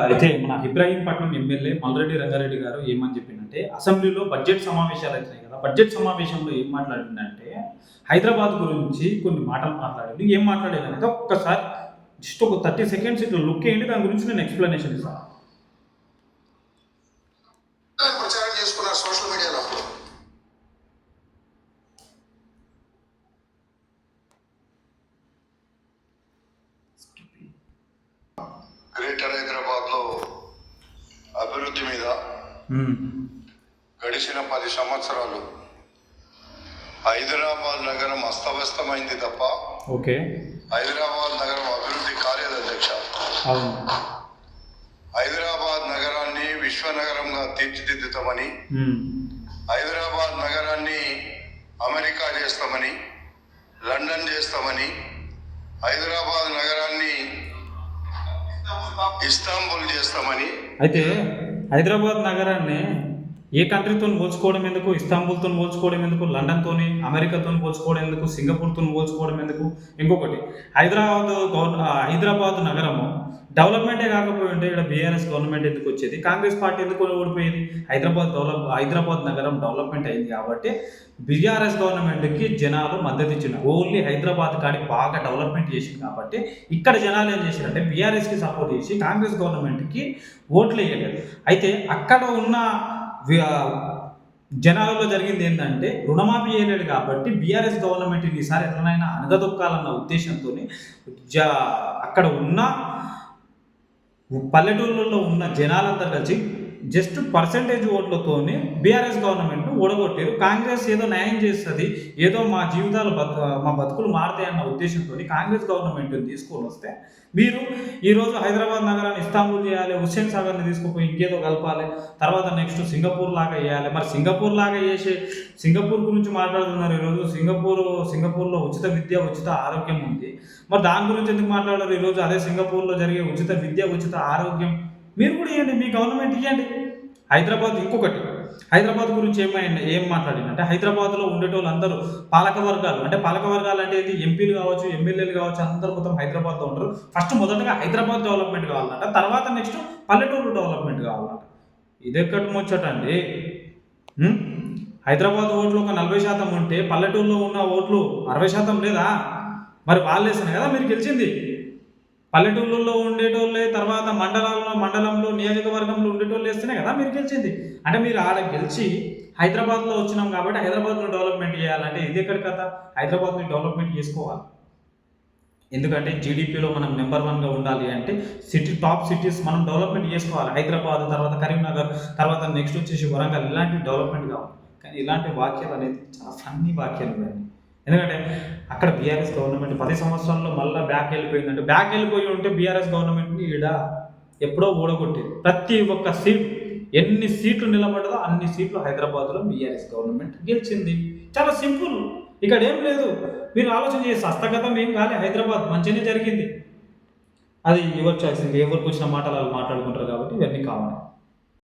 అయితే మన ఇబ్రాహీంపట్నం ఎమ్మెల్యే మల్రెడ్డి రంగారెడ్డి గారు ఏమని చెప్పిందంటే అసెంబ్లీలో బడ్జెట్ సమావేశాలు అవుతున్నాయి కదా బడ్జెట్ సమావేశంలో ఏం మాట్లాడిందంటే హైదరాబాద్ గురించి కొన్ని మాటలు మాట్లాడింది. ఏం మాట్లాడేది అనేది ఒక్కసారి జస్ట్ ఒక థర్టీ సెకండ్స్ ఇట్లా లుక్ వేయండి దాని గురించి నేను ఎక్స్ప్లెనేషన్ ఇస్తాను. ప్రచారం చేసుకున్నారు సోషల్ మీడియాలో గ్రేటర్ హైదరాబాద్లో అభివృద్ధి మీద గడిచిన పది సంవత్సరాలు హైదరాబాద్ నగరం అస్తవ్యస్తమైంది తప్ప ఓకే. హైదరాబాద్ నగరం అభివృద్ధి కాలేదు అధ్యక్ష. హైదరాబాద్ నగరాన్ని విశ్వనగరంగా తీర్చిదిద్దుతామని హైదరాబాద్ నగరాన్ని అమెరికా చేస్తామని లండన్ చేస్తామని హైదరాబాద్ నగరాన్ని ఇస్తాంబుల్ చేస్తామని అయితే హైదరాబాద్ నగరాన్ని ఏ కంట్రీతో పోల్చుకోవడం ఎందుకు? ఇస్తాంబుల్తో పోల్చుకోవడం ఎందుకు? లండన్తోని అమెరికాతో పోల్చుకోవడం ఎందుకు? సింగపూర్తో పోల్చుకోవడం ఎందుకు? ఇంకొకటి హైదరాబాద్ గవర్న హైదరాబాద్ నగరము డెవలప్మెంటే కాకపోయి ఉంటే ఇక్కడ బీఆర్ఎస్ గవర్నమెంట్ ఎందుకు వచ్చేది? కాంగ్రెస్ పార్టీ ఎందుకు ఓడిపోయేది? హైదరాబాద్ డెవలప్ హైదరాబాద్ నగరం డెవలప్మెంట్ అయింది కాబట్టి బీఆర్ఎస్ గవర్నమెంట్కి జనాలు మద్దతు ఇచ్చిన ఓన్లీ హైదరాబాద్ కాడికి బాగా డెవలప్మెంట్ చేసింది కాబట్టి ఇక్కడ జనాలు ఏం చేశారంటే బీఆర్ఎస్కి సపోర్ట్ చేసి కాంగ్రెస్ గవర్నమెంట్కి ఓట్లు వేయలేదు. అయితే అక్కడ ఉన్న జనాలలో జరిగింది ఏంటంటే రుణమాఫీ చేయలేడు కాబట్టి బీఆర్ఎస్ గవర్నమెంట్ ఈసారి ఎట్లనైనా అనగదొక్కాలన్న ఉద్దేశంతో అక్కడ ఉన్న పల్లెటూళ్ళలో ఉన్న జనాలంతా కలిసి జస్ట్ పర్సంటేజ్ ఓట్లతోనే బీఆర్ఎస్ గవర్నమెంట్ను ఓడగొట్టారు. కాంగ్రెస్ ఏదో న్యాయం చేస్తుంది ఏదో మా జీవితాలు బతు మా బతుకులు మారుతాయి అన్న ఉద్దేశంతో కాంగ్రెస్ గవర్నమెంట్ని తీసుకొని వస్తే మీరు ఈరోజు హైదరాబాద్ నగరాన్ని ఇస్తాంబుల్ చేయాలి హుస్సేన్ సాగర్ని తీసుకుపోయి ఇంకేదో కలపాలి తర్వాత నెక్స్ట్ సింగపూర్ లాగా వేయాలి. మరి సింగపూర్ లాగా వేసి సింగపూర్ గురించి మాట్లాడుతున్నారు ఈరోజు. సింగపూర్ సింగపూర్లో ఉచిత విద్య ఉచిత ఆరోగ్యం ఉంది. మరి దాని గురించి ఎందుకు మాట్లాడారు ఈరోజు? అదే సింగపూర్లో జరిగే ఉచిత విద్య ఉచిత ఆరోగ్యం మీరు కూడా ఇవ్వండి మీ గవర్నమెంట్ ఇవ్వండి. హైదరాబాద్ ఇంకొకటి. హైదరాబాద్ గురించి ఏమైంది? ఏం మాట్లాడిందంటే హైదరాబాద్లో ఉండేటోళ్ళు అందరూ పాలక వర్గాలు. అంటే పాలక వర్గాలు అంటే ఏంటి? ఎంపీలు కావచ్చు ఎమ్మెల్యేలు కావచ్చు అందరూ మొత్తం హైదరాబాద్లో ఉంటారు. ఫస్ట్ మొదటగా హైదరాబాద్ డెవలప్మెంట్ కావాలంట. తర్వాత నెక్స్ట్ పల్లెటూరు డెవలప్మెంట్ కావాలంట. ఇదెక్కడి ముచ్చటండి. హైదరాబాద్ ఓట్లు ఒక నలభై శాతం ఉంటే పల్లెటూరులో ఉన్న ఓట్లు అరవై శాతం లేదా? మరి వాళ్ళు వేసిన కదా మీరు గెలిచింది? పల్లెటూళ్ళలో ఉండేటోళ్ళే తర్వాత మండలాల్లో మండలంలో నియోజకవర్గంలో ఉండేటోళ్ళు వేస్తేనే కదా మీరు గెలిచింది. అంటే మీరు ఆడ గెలిచి హైదరాబాద్లో వచ్చినాం కాబట్టి హైదరాబాద్లో డెవలప్మెంట్ చేయాలంటే ఇది ఎక్కడ కదా హైదరాబాద్ని డెవలప్మెంట్ చేసుకోవాలి. ఎందుకంటే జీడిపిలో మనం నెంబర్ వన్గా ఉండాలి అంటే సిటీ టాప్ సిటీస్ మనం డెవలప్మెంట్ చేసుకోవాలి. హైదరాబాద్ తర్వాత కరీంనగర్ తర్వాత నెక్స్ట్ వచ్చేసి వరంగల్ ఇలాంటి డెవలప్మెంట్ కావాలి. కానీ ఇలాంటి వాక్యాలు అనేది చాలా ఫన్నీ వాక్యాలు ఉన్నాయి. ఎందుకంటే అక్కడ బీఆర్ఎస్ గవర్నమెంట్ పది సంవత్సరాల్లో మళ్ళీ బ్యాక్ వెళ్ళిపోయిందంటే బ్యాక్ వెళ్ళిపోయి ఉంటే బీఆర్ఎస్ గవర్నమెంట్ని ఈడ ఎప్పుడో ఓడగొట్టేది ప్రతి ఒక్క సీట్ ఎన్ని సీట్లు నిలబడదో అన్ని సీట్లు హైదరాబాద్లో బీఆర్ఎస్ గవర్నమెంట్ గెలిచింది. చాలా సింపుల్. ఇక్కడ ఏం లేదు. మీరు ఆలోచన చేసి హస్తగతం ఏం కాలే. హైదరాబాద్ మంచిగానే జరిగింది. అది ఎవరు చాయిస్ ఎవరికి వచ్చిన మాటలు వాళ్ళు మాట్లాడుకుంటారు కాబట్టి ఇవన్నీ కావాలి